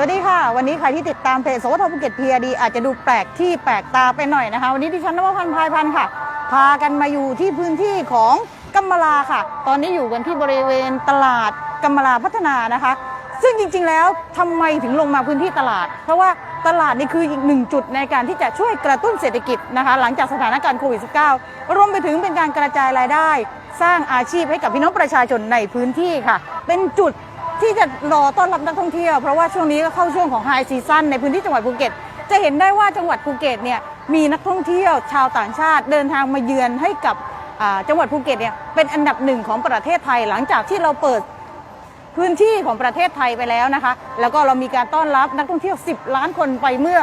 สวัสดีค่ะ วันนี้ใครที่ติดตามเพจสวทภูเก็ตพีดีอาจจะดูแปลกที่แปลกตาไปหน่อยนะคะ วันนี้ดิฉันนวพันธ์พายพันธ์ค่ะ พากันมาอยู่ที่พื้นที่ของกัมมลาค่ะ ตอนนี้อยู่กันที่บริเวณตลาดกัมมลาพัฒนานะคะ ซึ่งจริงๆแล้วทำไมถึงลงมาพื้นที่ตลาด เพราะว่าตลาดนี่คืออีกหนึ่งจุดในการที่จะช่วยกระตุ้นเศรษฐกิจนะคะ หลังจากสถานการณ์โควิด -19 รวมไปถึงเป็นการกระจายรายได้ สร้างอาชีพให้กับพี่น้องประชาชนในพื้นที่ค่ะ เป็นจุด ที่จะรอต้อนรับนักท่องเที่ยว เพราะว่าช่วงนี้ก็เข้าช่วงของไฮซีซั่นในพื้นที่จังหวัดภูเก็ต จะเห็นได้ว่าจังหวัดภูเก็ตเนี่ยมีนักท่องเที่ยวชาวต่างชาติเดินทางมาเยือนให้กับจังหวัดภูเก็ตเนี่ยเป็นอันดับหนึ่งของประเทศไทยหลังจากที่เราเปิดพื้นที่ของประเทศไทยไปแล้วนะคะ แล้วก็เรามีการต้อนรับนักท่องเที่ยว 10 ล้านคนไปเมื่อ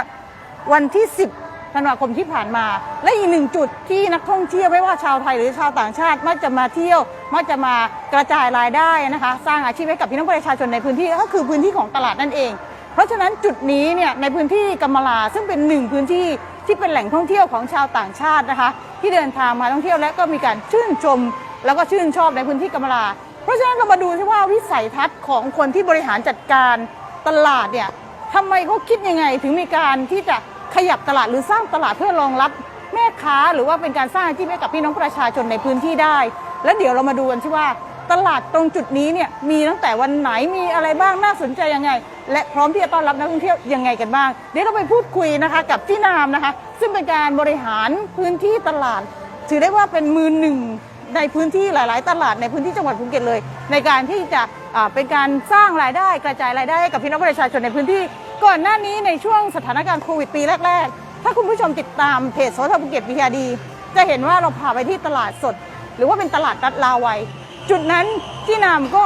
วันที่ 10 ธันวาคมที่ผ่านมา และอีกหนึ่งจุดที่นักท่องเที่ยวไม่ว่าชาวไทยหรือชาวต่างชาติมักจะมาเที่ยวมักจะมากระจายรายได้นะคะ สร้างอาชีพให้กับพี่น้องประชาชนในพื้นที่ก็คือพื้นที่ของตลาดนั่นเอง เพราะฉะนั้นจุดนี้เนี่ยในพื้นที่กำมะลาซึ่งเป็นหนึ่งพื้นที่ที่เป็นแหล่งท่องเที่ยวของชาวต่างชาตินะคะ ที่เดินทางมาท่องเที่ยวและก็มีการชื่นชม แล้วก็ชื่นชอบในพื้นที่กำมะลา เพราะฉะนั้นเรามาดูที่ว่าวิสัยทัศน์ของคนที่บริหารจัดการตลาดเนี่ยทำไมเขาคิดยังไงถึงมีการที่จะ ขยับตลาดหรือสร้างตลาดเพื่อรองรับแม่ค้าหรือว่าเป็นการสร้างอาชีพให้กับพี่น้องประชาชนในพื้นที่ได้ แล้วเดี๋ยวเรามาดูกันที่ว่าตลาดตรงจุดนี้เนี่ยมีตั้งแต่วันไหนมีอะไรบ้างน่าสนใจยังไง และพร้อมที่จะต้อนรับนักท่องเที่ยวยังไงกันบ้าง เดี๋ยวเราไปพูดคุยนะคะกับพี่นามนะคะ ซึ่งเป็นการบริหารพื้นที่ตลาด ถือได้ว่าเป็นมือหนึ่งในพื้นที่หลาย ๆ ตลาดในพื้นที่จังหวัดภูเก็ตเลย ในการที่จะเป็นการสร้างรายได้กระจายรายได้ให้กับพี่น้องประชาชนในพื้นที่ ก่อนหน้านี้ในช่วงสถานการณ์โควิดปีแรก ๆ ถ้าคุณผู้ชมติดตามเพจสวทภูเก็ตพีอาดี จะเห็นว่าเราพาไปที่ตลาดสด หรือว่าเป็นตลาดนัดลาวัย จุดนั้นที่นามก็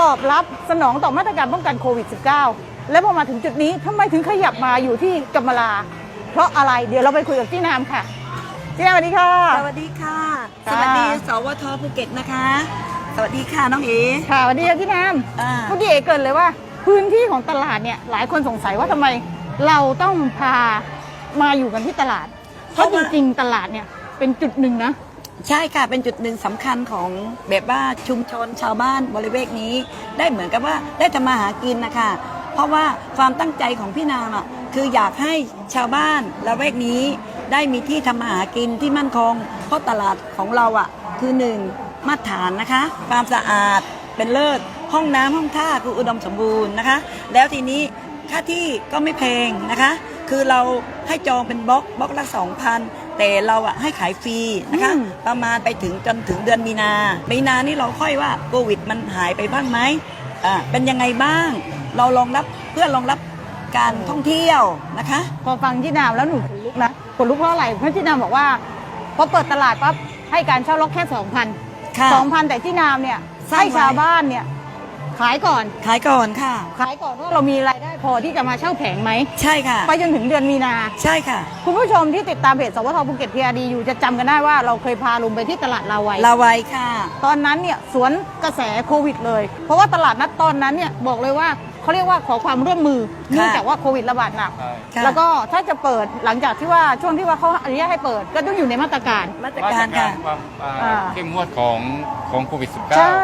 ตอบรับสนองต่อมาตรการป้องกันโควิด -19 และพอมาถึงจุดนี้ทำไมถึงขยับมาอยู่ที่กัมมลา เพราะอะไรเดี๋ยวเราไปคุยกับที่นามค่ะที่นามสวัสดีค่ะ สวัสดีค่ะ ค่ะ สวัสดี สวทภูเก็ตนะคะ สวัสดีค่ะน้องเอ๋ ค่ะสวัสดีค่ะพี่น้ำอ่า เมื่อกี้เอเกรินเลยว่า พื้นที่ของตลาดเนี่ยหลายคนสงสัยว่าทำไมเราต้องพามาอยู่กันที่ตลาด เพราะจริงๆตลาดเนี่ยเป็นจุดหนึ่งนะใช่ค่ะ เป็นจุดหนึ่งสำคัญของแบบว่าชุมชนชาวบ้านบริเวณนี้ ได้เหมือนกับว่าได้ทำมาหากินนะคะเพราะว่าความตั้งใจของพี่นามอะคืออยากให้ชาวบ้านละแวกนี้ ได้มีที่ทำมาหากินที่มั่นคง เพราะตลาดของเราอะคือหนึ่งมาตรฐานนะคะ ความสะอาดเป็นเลิศ ห้องน้ำห้องท่าคืออุดมสมบูรณ์นะคะ แล้วทีนี้ค่าที่ก็ไม่แพงนะคะ คือเราให้จองเป็นบล็อกบล็อกละสองพันแต่เราอะให้ขายฟรีนะคะอืมประมาณไปถึงจนถึงเดือนมีนา มีนานี่เราค่อยว่าโควิดมันหายไปบ้างไหมอ่าเป็นยังไงบ้าง เรารองรับเพื่อรองรับการท่องเที่ยวนะคะ พอฟังที่นามแล้วหนูขนลุกนะขนลุกเพราะอะไรเพราะที่นามบอกว่าพอเปิดตลาดปั๊บให้การเช่าล็อกแค่2,000ค่ะ2,000แต่ที่นามเนี่ยสร้างให้ชาวบ้านเนี่ย ขายก่อน ขายก่อนค่ะ ขายก่อนว่าเรามีรายได้พอที่จะมาเช่าแผงไหม ใช่ค่ะ ไปจนถึงเดือนมีนา ใช่ค่ะ คุณผู้ชมที่ติดตามเพจสวทภูเก็ตพีอาดีอยู่จะจำกันได้ว่าเราเคยพาลุงไปที่ตลาดลาวัยลาวัยค่ะ ตอนนั้นเนี่ยสวนกระแสโควิดเลย เพราะว่าตลาดนัดตอนนั้นเนี่ยบอกเลยว่าเขาเรียกว่าขอความร่วมมือเนื่องจากว่าโควิดระบาดหนัก ค่ะแล้วก็ถ้าจะเปิดหลังจากที่ว่าช่วงที่ว่าเขาอนุญาตให้เปิดก็ต้องอยู่ในมาตรการ มาตรมาตการรกาค่ะรความอ่าอ่า เข้มงวดของของโควิด -19 ใช่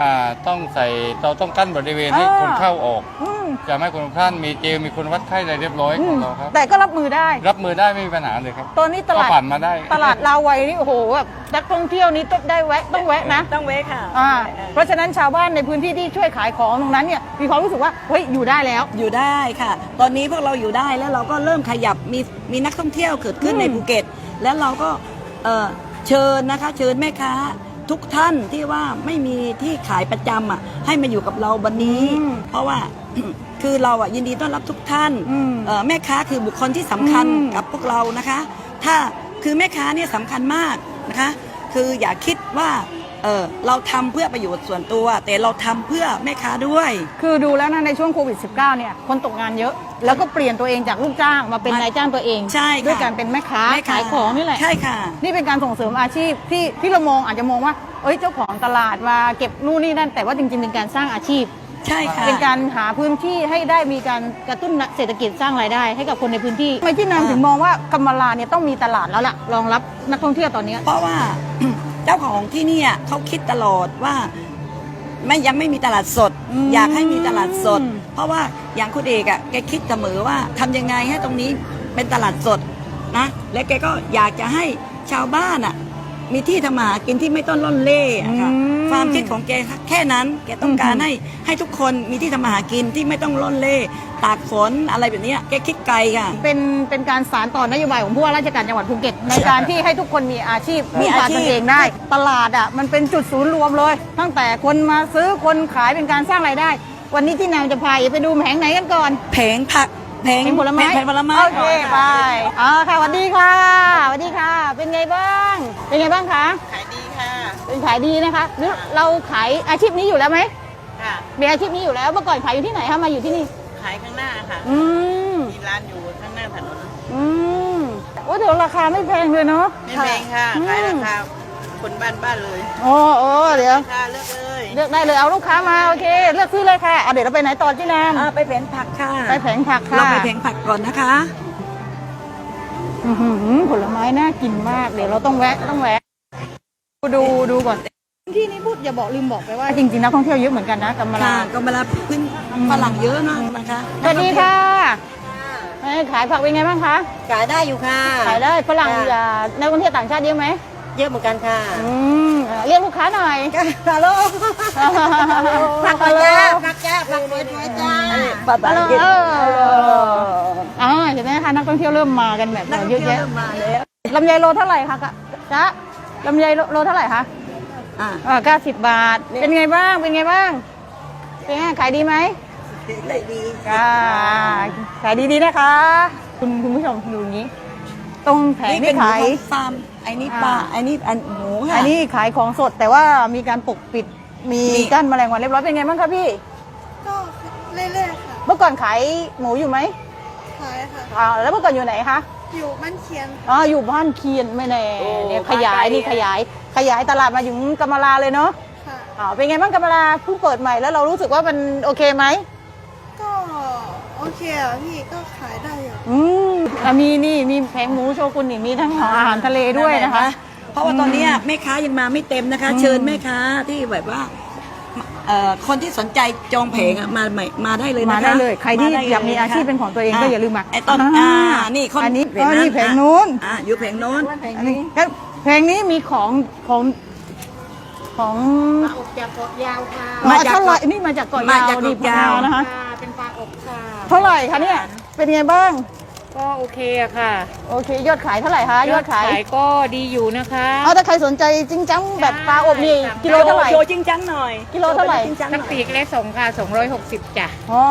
อ่าต้องใส่เราต้องกั้นบริเวณให้อ่า คนเข้าออก อืมจะไม่ให้คนท่านมีเจลมีคนวัดไข้อะไรเรียบร้อยอืขอมงเราครับ แต่ก็รับมือได้ รับมือได้ไม่มีปัญหาเลยครับตอนนี้ตก็ลาดผ่านมาได้ ตลาดลาวัยนี่โอ้โหแบบนักท่องเที่ยวนี้ต้องได้แวะต้องแวะนะ ต้องเว้ค่ะอ่าเพราะฉะนั้นชาวบ้านในพื้นที่ที่ช่วยขายของตรงนั้นเนี่ยมีความรู้สึกว่าเฮ้ยอยู่ได้แล้ว อยู่ได้ค่ะ ตอนนี้พวกเราอยู่ได้แล้วเราก็เริ่มขยับมีมีนักท่องเที่ยวเกิดขึ้นอืมในภูเก็ต แล้วเราก็เอ่อเชิญนะคะ เชิญแม่ค้า ทุกท่านที่ว่าไม่มีที่ขายประจำอะให้มาอยู่กับเราวันนี้ อืมเพราะว่า คือเราอะยินดีต้อนรับทุกท่านอืมเอ่อแม่ค้าคือบุคคลที่สำคัญอืม กับพวกเรานะคะ ถ้าคือแม่ค้าเนี่ยสำคัญมากนะคะ คืออย่าคิดว่า เออเราทำเพื่อประโยชน์ส่วนตัว แต่เราทำเพื่อแม่ค้าด้วย คือดูแล้วนะในช่วงโควิด -19 เนี่ยคนตกงานเยอะ แล้วก็เปลี่ยนตัวเองจากลูกจ้างมาเป็นมานายจ้างตัวเอง ใช่ค่ะด้วยการเป็นแม่ค้าแม่ค้ขายของนี่แหละใช่ค่ะ นี่เป็นการส่งเสริมอาชีพที่ที่เรามองอาจจะมองว่า เอ้ยเจ้าของตลาดมาเก็บนู่นนี่นั่นแต่ว่าจริงๆเป็นการสร้างอาชีพ ใช่ค่ะ เป็นการหาพื้นที่ให้ได้มีการกระตุ้นเศรษฐกิจสร้างรายได้ ให้กับคนในพื้นที่ทำไมที่นามอ่าถึงมองว่ากำมะลาเนี่ยต้องมีตลาดแล้วล่ะรองรับนักท่องเที่ยวตอนนี้เพราะว่า เจ้าของที่เนี่ยเขาคิดตลอดว่าไม่ยังไม่มีตลาดสด อืมอยากให้มีตลาดสด เพราะว่าอย่างคุณเอกอะแกคิดเสมอว่าทำยังไงให้ตรงนี้เป็นตลาดสดนะและแกก็อยากจะให้ชาวบ้านอะ มีที่ทำมาหากินที่ไม่ต้องล่อนเล่อะค่ะอืมความคิดของแกแค่นั้น แกต้องการอืม ให้ให้ทุกคนมีที่ทำมาหากินที่ไม่ต้องล่อนเล่ตากฝนอะไรแบบเนี้ยแกคิดไกลค่ะ เป็นเป็นการสารต่อนโยบายของผู้ว่าราชการจังหวัดภูเก็ตในการที่ให้ทุกคนมีอาชีพมีพึ่งพาอาชีตพนเองได้ ตลาดอะมันเป็นจุดศูนย์รวมเลย ตั้งแต่คนมาซื้อคนขายเป็นการสร้างรายได้ วันนี้ที่นางจะพาไปดูแผงไหนกันก่อน แผงผัก แผงแผงผลไม้แผงผลไม้โอเคก่อนไปอ่าค่ะสวัสดีค่ะสวัสดีค่ะ เป็นไงบ้าง เป็นไงบ้างคะขายดีค่ะ เป็นขายดีนะคะหรือเราขายอาชีพนี้อยู่แล้วไหมค่ะมีอาชีพนี้อยู่แล้วเมื่อก่อนขายอยู่ที่ไหนคะมาอยู่ที่นี่ ขายข้างหน้าค่ะ อืมมีร้านอยู่ข้างหน้าถนนอืมโอ้เดี๋ยวราคาไม่แพงเลยเนาะไม่แพงค่ะอืมขายราคา คนบ้านบ้านๆเลยโอ้โอ้เดี๋ยว ค่ะเลือกเลยเลือกได้เลยเอาลูกค้ามาโอเค เลือกซื้อเลยค่ะเอาเดี๋ยวเราไปไหนต่อที่นามอ่าไปแผงผักค่ะไปแผงผักค่ะเราไปแผงผักก่อนนะคะอื้อหือผลไม้น่ากินมากเดี๋ยวเราต้องแวะต้องแวะดูดูก่อนที่นี่พูดอย่าบอกลืมบอกไปว่าจริงๆนักท่องเที่ยวเยอะเหมือนกันนะกำมะลาค่ะก็มารับพื้นฝรั่งเยอะเนอะนะคะสวัสดีค่ะเอ้ยขายผักเป็นไงบ้างคะขายได้อยู่ค่ะขายได้ฝรั่งค่ะอ่านักท่องเที่ยวต่างชาติเยอะไหม เยอะเหมือนกันค่ะอืมเอ่อเรียกลูกค้าหน่อย ฮัลโหลผัผักกฮัลโหลจ้าผักจ้าผักสวยๆจ้าภาษาอังกฤษเอออ่าเห็นไหมคะนักท่องเที่ยวเริ่มมากันแบบนักท่องเยอะเที่ยวแยะเริ่มมาแล้วลำไยโลเท่าไหร่คะกะจ๊ะลำไยโลโลเท่าไหร่คะอ่าอ่าเก้าสิบบาทเป็นไงบ้างเป็นไงบ้างเป็นไงขายดีไหมได้ดีอ่าขายดีๆนะคะ คุณคุณผู้ชมดูอย่างนี้ ตรงแผงนี่นี่เป็นหมูขายของฟาร์ม ไอ้นี่ปลาอ่าไอ้นี่อันหมูค่ะ อันนี้ขายของสดแต่ว่ามีการปกปิดมีมี กั้นแมลงวันเรียบร้อยเป็นไงบ้างคะพี่ ก็เรื่อยๆค่ะ เมื่อก่อนขายหมูอยู่ไหมขายค่ะ อ่าแล้วเมื่อก่อนอยู่ไหนคะอยู่บ้านเคียนอ๋ออยู่บ้านเคียนไม่แน่โอ้เนี่ยขยายบ้านไกล นี่ขยาย ขยายตลาดมาถึงกำมะลาเลยเนาะค่ะ อ๋อเป็นไงบ้างกำมะลาเพิ่งเปิดใหม่แล้วเรารู้สึกว่ามันโอเคไหมก็โอเคอะพี่ก็ขายได้อยู่อืม อะมีนี่มีแผงหมูโชกุนอีกมีทั้งอาหารทะเลด้วยนะคะ เพราะว่าตอนเนี้ยแม่ค้ายังมาไม่เต็มนะคะ เชิญแม่ค้าที่แบบว่าเอ่อคนที่สนใจจองแผงอะมาใหม่มาได้เลยนะคะมาได้เลยใครที่ได้เลอยากมีอาชีพเป็นของตัวเองก็อย่าลืมมาไอ้ต้นอ่านี่คนอันนี้แผอ๋อนี่ะแผงนู้น อ่าอยู่แผงโน้น อันนี้แล้วแผงนี้มีของของของอบจากเกาะยาวค่ะมาจากเท่าไหร่นี่มาจากเกาะยาวนี่พังงานะคะเป็นปลาอบค่ะ เท่าไหร่คะเนี่ยเป็นไงบ้าง ก็โอเคอะค่ะโอเค ยอดขายเท่าไหร่คะยอดขายก็ดีอยู่นะคะเอาถ้าใครสนใจจริงจังแบบปลาอบนี่ใช่กิโลเท่าไหร่โชว์จริงจังหน่อยกิโลเท่าไหร่จงจังหทั้น่งอยปีกและส่งค่ะส่งร้อยหกสิบจ้ะอ๋อ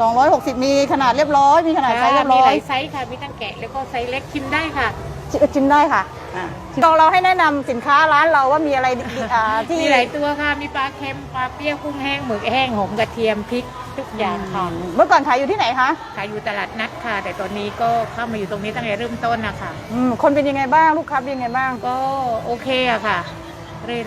สองร้อยหกสิบมีขนาดเรียบร้อยมีขนาดไซส์เรียบมีร้อหยลายไซส์ค่ะมีทั้งแกะแล้วก็ไซส์เล็กชิมได้ค่ะชิมได้ค่ะอ่า เราเราให้แนะนำสินค้าร้านเราว่ามีอะไรดีอ่าที่ มีหลายตัวค่ะ มีปลาเค็ม ปลาเปรี้ยว กุ้งแห้ง หมึกแห้ง หอมกระเทียม พริก ทุกอย่างค่ะ เมื่อก่อนขายอยู่ที่ไหนคะขายอยู่ตลาดนัดค่ะ แต่ตอนนี้ก็เข้ามาอยู่ตรงนี้ตั้งแต่เริ่มต้นนะคะ อืมคนเป็นยังไงบ้างลูกค้าเป็นยังไงบ้าง ก็โอเคอะค่ะ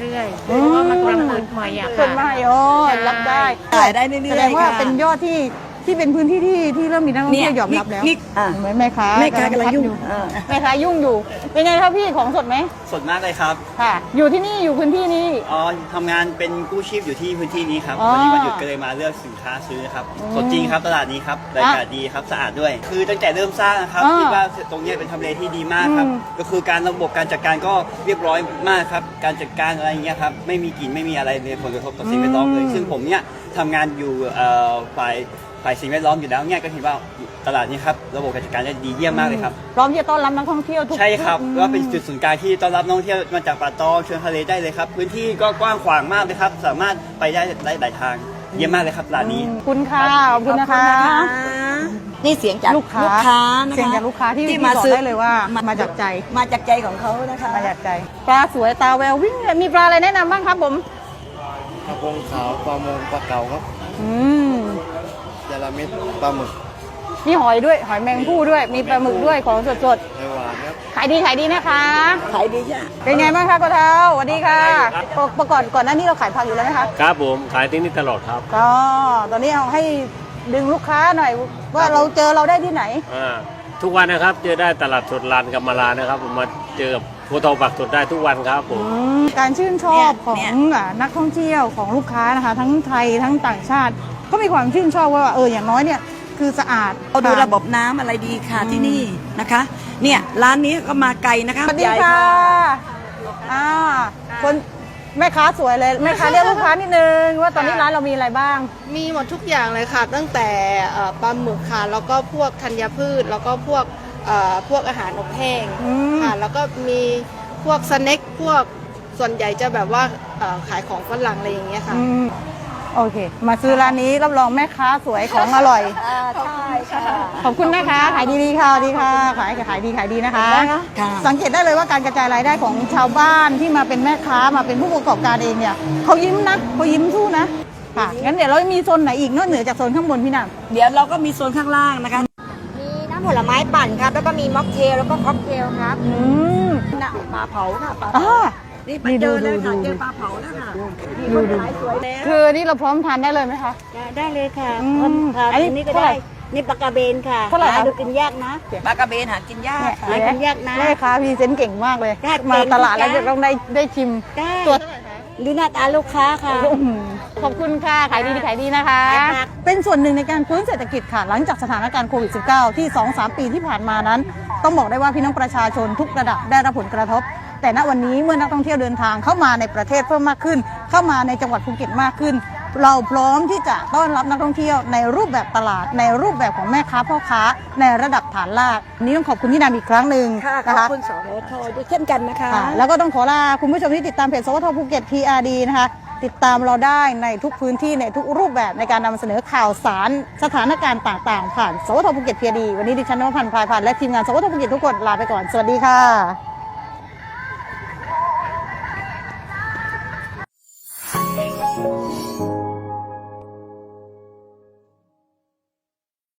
เรื่อยๆเพอืม ราะว่ามันกำลังเปิดใหม่อะเปิค่ะดมาโอ้รับได้ขายได้เรื่อยๆแสดงว่าค่ะ เป็นยอดที่ ที่เป็นพื้นที่ที่ที่เริ่มมีนักท่องเที่ยวยอมรับแล้วนี่อ่าเห็นไหมแม่ค้าแม่ค้ากำลังยุ่งอยู่อ่า แม่ค้ายุ่งอยู่ เป็นไงครับพี่ของสดไหมสดมากเลยครับค่ะ อยู่ที่นี่อยู่พื้นที่นี้ อ๋อทำงานเป็นกู้ชีพอยู่ที่พื้นที่นี้ครับอ๋อวันนี้วันหยุดก็เลยมาเลือกสินค้าซื้อครับอืมสดจริงครับตลาดนี้ครับรายการดีครับสะอาดด้วย คือตั้งแต่เริ่มสร้างนะครับอ่าคิดว่าตรงเนี้ยเป็นทำเลที่ดีมากครับอืม ก็คือการระบบการจัดการก็เรียบร้อยมากครับการจัดการอะไรอย่างเงี้ยครับไม่มีกลิ่นไม่มีอะไรในผลกระทบต่อสิ่งแวดล้อมเลยซึ่งผมเนี่ยทำงานอยู่เอ่อฝ่าย ฝ่ายสิ่งแวดล้อมอยู่แล้วเนี่ยก็เห็นว่าตลาดนี้ครับระบบการจัดการได้ดีเยี่ยมมากเลยครับ พร้อมที่จะต้อนรับนักท่องเที่ยวทุกใช่ครับอืม ว่าเป็นจุดศูนย์กลางที่ต้อนรับนักท่องเที่ยวมาจากป่าตองเชิงทะเลได้เลยครับ พื้นที่ก็กว้างขวางมากเลยครับ สามารถไปได้ได้หลายทาง เยี่ยมมากเลยครับร้านนี้ ขอบคุณค่ะ ขอบคุณนะคะ นี่เสียงจากลูกค้านะคะเสียงจากลูกค้าที่ที่ที่มาบอกซื้อได้เลยว่ามาจากใจ มาจากใจของเขานะคะมาจากใจ ปลาสวยตาแวววิ่งเลยมีปลาอะไรแนะนำบ้างครับผม กระพงขาวปลามงปลาเก๋าครับ อืม จาระเม็ดปลาหมึกมีหอยด้วยหอยแมงผู้ด้วย มีปลาหมึกด้วยของสดไอหวานครับ ๆขายดีขายดีนะคะ ขายดีจ้ะเป็นไงบ้างคะกระเท้าสวัสดีค่ะปกประก่อนก่อนหน้านี้เราขายผักอยู่แล้วไหมคะครับผมขายที่นี่ตลอดครับก็ตอนนี้เอาให้ดึงลูกค้าหน่อย ว่าเราเจอเราได้ที่ไหน อ่าทุกวันนะครับเจอได้ตลาดสดลานกำมะลานะครับ ผมมาเจอกับภูทองปักสดได้ทุกวันครับผมอืมการชื่นชอบของเนี่ยอะนักท่องเที่ยวของลูกค้านะคะ ทั้งไทยทั้งต่างชาติ ก็มีความชื่นชอบว่าเอออย่างน้อยเนี่ยคือสะอาดเราดูระบบน้ำอะไรดีค่ะที่นี่นะคะ เนี่ยร้านนี้ก็มาไกลนะคะสวัสดีใหญ่ค่ะอ่าคนแม่ค้าสวยเลยแม่ค้าเรียกลูกค้านิดนึงว่าตอนนี้ร้านเรามีอะไรบ้าง มีหมดทุกอย่างเลยค่ะ ตั้งแต่เอ่อปลาหมึกค่ะ แล้วก็พวกธัญพืช แล้วก็พวกเอ่อพวกอาหารอบแห้งอืม ค่ะ แล้วก็มีพวกสแน็คพวกส่วนใหญ่จะแบบว่าเอ่อขายของฝรั่งอะไรอย่างเงี้ยค่ะ อืม โอเค มาซื้อร้านนี้รับรองแม่ค้าสวยของอร่อยใช่ค่ะ ขอบคุณนะคะ ขายดีๆค่ะสวัสดีค่ะ ขายขายดีขายดีนะคะ ค่ะ สังเกตได้เลยว่าการกระจายรายได้ของชาวบ้านที่มาเป็นแม่ค้ามาเป็นผู้ประกอบการเองเนี่ยเขายิ้มนะเขายิ้มสู้นะ ค่ะ งั้นเดี๋ยวเรามีโซนไหนอีกนอกเหนือจากโซนข้างบนพี่นางเดี๋ยวเราก็มีโซนข้างล่างนะคะ มีน้ำผลไม้ปั่นครับ แล้วก็มีม็อกเทลแล้วก็ค็อกเทลครับอืมน่ะปลาเผาค่ะปลาอ่าเผา นี่ไปนี่ดูเจอแล้วค่ะดูดูเจอปลาเผาแล้วค่ะดูดูขายสวยแล้วคือนี่เราพร้อมทานได้เลยไหมคะ ได้เลยค่ะอืมค่ะอันนี้อันนี้ก็เท่าไหร่ได้ นี่ปลากระเบนค่ะเท่าไหร่ครับหดูกินยากนะ ปลากระเบนหากินยากค่ะ หากินยากนะแม่ค้าพรีเซนต์เก่งมากเลยได้มาตลาดแล้วเก่งจะต้องได้ได้ชิม ได้ตัว ดูหน้าตาลูกค้าค่ะ อื้อหือขอบคุณค่ะ ขายดีขายดีนะคะค่ะเป็นส่วนหนึ่งในการฟื้นเศรษฐกิจค่ะ หลังจากสถานการณ์โควิด -19 ที่ 2-3 ปีที่ผ่านมานั้น ต้องบอกได้ว่าพี่น้องประชาชนทุกระดับได้รับผลกระทบ แต่ณวันนี้เมื่อนักท่องเที่ยวเดินทางเข้ามาในประเทศเพิ่มมากขึ้น เข้ามาในจังหวัดภูเก็ตมากขึ้น เราพร้อมที่จะต้อนรับนักท่องเที่ยวในรูปแบบตลาด ในรูปแบบของแม่ค้าพ่อค้า ในระดับฐานรากวันนี้ต้องขอบคุณพี่นามอีกครั้งหนึ่งค่ะขนะอบคะ คุณสวทด้วยเช่นกันนะคะ ค่ะแล้วก็ต้องขอลาคุณผู้ชมที่ติดตามเพจสวทภูเก็ต PRD นะคะ ติดตามเราได้ในทุกพื้นที่ในทุกรูปแบบในการนำเสนอข่าวสารสถานการณ์ต่างๆ ผ่านสวทภูเก็ต PRD วันนี้ดิฉันนวพันธ์พลายพันธ์และทีมงานสวทภูเก็ตทุกคนลาไปก่อน สวัสดีค่ะ